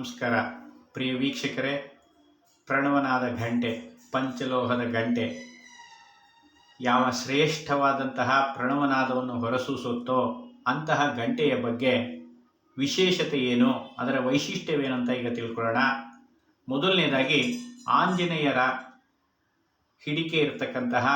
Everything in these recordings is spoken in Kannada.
ನಮಸ್ಕಾರ. ಪ್ರಿಯ ವೀಕ್ಷಕರೇ, ಪ್ರಣವನಾದ ಘಂಟೆ, ಪಂಚಲೋಹದ ಗಂಟೆ ಯಾವ ಶ್ರೇಷ್ಠವಾದಂತಹ ಪ್ರಣವನಾದವನ್ನು ಹೊರಸೂಸುತ್ತೋ ಅಂತಹ ಗಂಟೆಯ ಬಗ್ಗೆ ವಿಶೇಷತೆ ಏನು, ಅದರ ವೈಶಿಷ್ಟ್ಯವೇನು ಅಂತ ಈಗ ತಿಳ್ಕೊಳ್ಳೋಣ. ಮೊದಲನೇದಾಗಿ, ಆಂಜನೇಯರ ಹಿಡಿಕೆ ಇರತಕ್ಕಂತಹ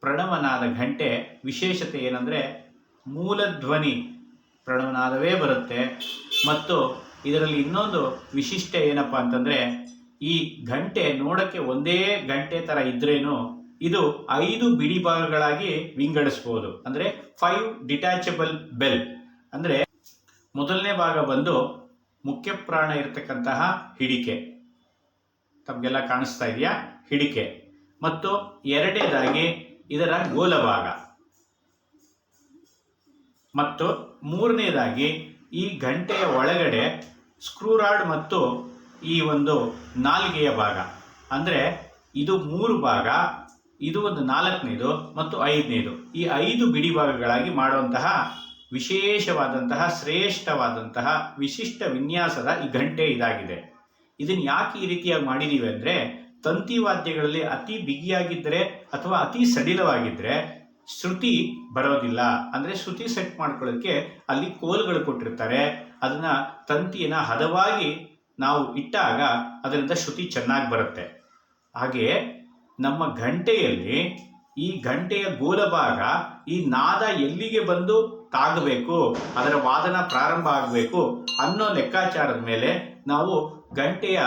ಪ್ರಣವನಾದ ಘಂಟೆ ವಿಶೇಷತೆ ಏನಂದರೆ ಮೂಲಧ್ವನಿ ಪ್ರಣವನಾದವೇ ಬರುತ್ತೆ ಮತ್ತು ಇದರಲ್ಲಿ ಇನ್ನೊಂದು ವಿಶಿಷ್ಟ ಏನಪ್ಪ ಅಂತಂದರೆ, ಈ ಗಂಟೆ ನೋಡಕ್ಕೆ ಒಂದೇ ಗಂಟೆ ಥರ ಇದ್ರೇನು ಇದು ಐದು ಬಿಡಿ ಭಾಗಗಳಾಗಿ ವಿಂಗಡಿಸ್ಬೋದು. ಅಂದರೆ ಫೈವ್ ಡಿಟ್ಯಾಚಬಲ್ ಬೆಲ್ ಅಂದರೆ ಮೊದಲನೇ ಭಾಗ ಬಂದು ಮುಖ್ಯ ಪ್ರಾಣ ಇರತಕ್ಕಂತಹ ಹಿಡಿಕೆ. ತಮಗೆಲ್ಲ ಕಾಣಿಸ್ತಾ ಇದೆಯಾ? ಹಿಡಿಕೆ. ಮತ್ತು ಎರಡನೇದಾಗಿ ಇದರ ಗೋಲ ಭಾಗ ಮತ್ತು ಮೂರನೇದಾಗಿ ಈ ಗಂಟೆಯ ಒಳಗಡೆ ಸ್ಕ್ರೂ ರಾಡ್ ಮತ್ತು ಈ ಒಂದು ನಾಲ್ಗೆಯ ಭಾಗ. ಅಂದರೆ ಇದು ಮೂರು ಭಾಗ, ಇದು ಒಂದು ನಾಲ್ಕನೇದು ಮತ್ತು ಐದನೇದು. ಈ ಐದು ಬಿಡಿ ಭಾಗಗಳಾಗಿ ಮಾಡುವಂತಹ ವಿಶೇಷವಾದಂತಹ, ಶ್ರೇಷ್ಠವಾದಂತಹ, ವಿಶಿಷ್ಟ ವಿನ್ಯಾಸದ ಈ ಘಂಟೆ ಇದಾಗಿದೆ. ಇದನ್ನು ಯಾಕೆ ಈ ರೀತಿಯಾಗಿ ಮಾಡಿದ್ದೀವಿ ಅಂದರೆ, ತಂತಿ ವಾದ್ಯಗಳಲ್ಲಿ ಅತಿ ಬಿಗಿಯಾಗಿದ್ದರೆ ಅಥವಾ ಅತಿ ಸಡಿಲವಾಗಿದ್ದರೆ ಶ್ರುತಿ ಬರೋದಿಲ್ಲ. ಅಂದರೆ ಶ್ರುತಿ ಸೆಟ್ ಮಾಡ್ಕೊಳ್ಳೋಕ್ಕೆ ಅಲ್ಲಿ ಕೋಲ್ಗಳು ಕೊಟ್ಟಿರ್ತಾರೆ. ಅದನ್ನ ತಂತಿಯನ್ನು ಹದವಾಗಿ ನಾವು ಇಟ್ಟಾಗ ಅದರಿಂದ ಶ್ರುತಿ ಚೆನ್ನಾಗಿ ಬರುತ್ತೆ. ಹಾಗೆ ನಮ್ಮ ಗಂಟೆಯಲ್ಲಿ ಈ ಗಂಟೆಯ ಗೋಲಭಾಗ ಈ ನಾದ ಎಲ್ಲಿಗೆ ಬಂದು ತಾಗಬೇಕು, ಅದರ ವಾದನ ಪ್ರಾರಂಭ ಆಗಬೇಕು ಅನ್ನೋ ಲೆಕ್ಕಾಚಾರದ ಮೇಲೆ ನಾವು ಗಂಟೆಯ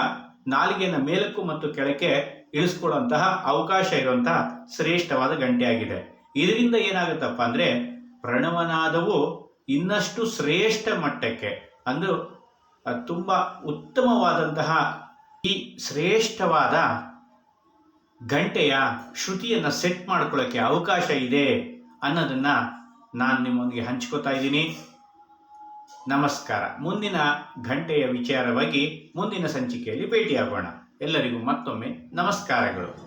ನಾಲಿಗೆನ ಮೇಲಕ್ಕೂ ಮತ್ತು ಕೆಳಕ್ಕೆ ಇಳಿಸ್ಕೊಡುವಂತಹ ಅವಕಾಶ ಇರುವಂತಹ ಶ್ರೇಷ್ಠವಾದ ಗಂಟೆಯಾಗಿದೆ ಇದರಿಂದ ಏನಾಗುತ್ತಪ್ಪ ಅಂದರೆ ಪ್ರಣವನಾದವು ಇನ್ನಷ್ಟು ಶ್ರೇಷ್ಠ ಮಟ್ಟಕ್ಕೆ, ಅಂದು ತುಂಬ ಉತ್ತಮವಾದಂತಹ ಈ ಶ್ರೇಷ್ಠವಾದ ಗಂಟೆಯ ಶ್ರುತಿಯನ್ನು ಸೆಟ್ ಮಾಡ್ಕೊಳ್ಳೋಕ್ಕೆ ಅವಕಾಶ ಇದೆ ಅನ್ನೋದನ್ನು ನಾನು ನಿಮ್ಮೊಂದಿಗೆ ಹಂಚ್ಕೋತಾ ಇದ್ದೀನಿ. ನಮಸ್ಕಾರ. ಮುಂದಿನ ಗಂಟೆಯ ವಿಚಾರವಾಗಿ ಮುಂದಿನ ಸಂಚಿಕೆಯಲ್ಲಿ ಭೇಟಿಯಾಗೋಣ. ಎಲ್ಲರಿಗೂ ಮತ್ತೊಮ್ಮೆ ನಮಸ್ಕಾರಗಳು.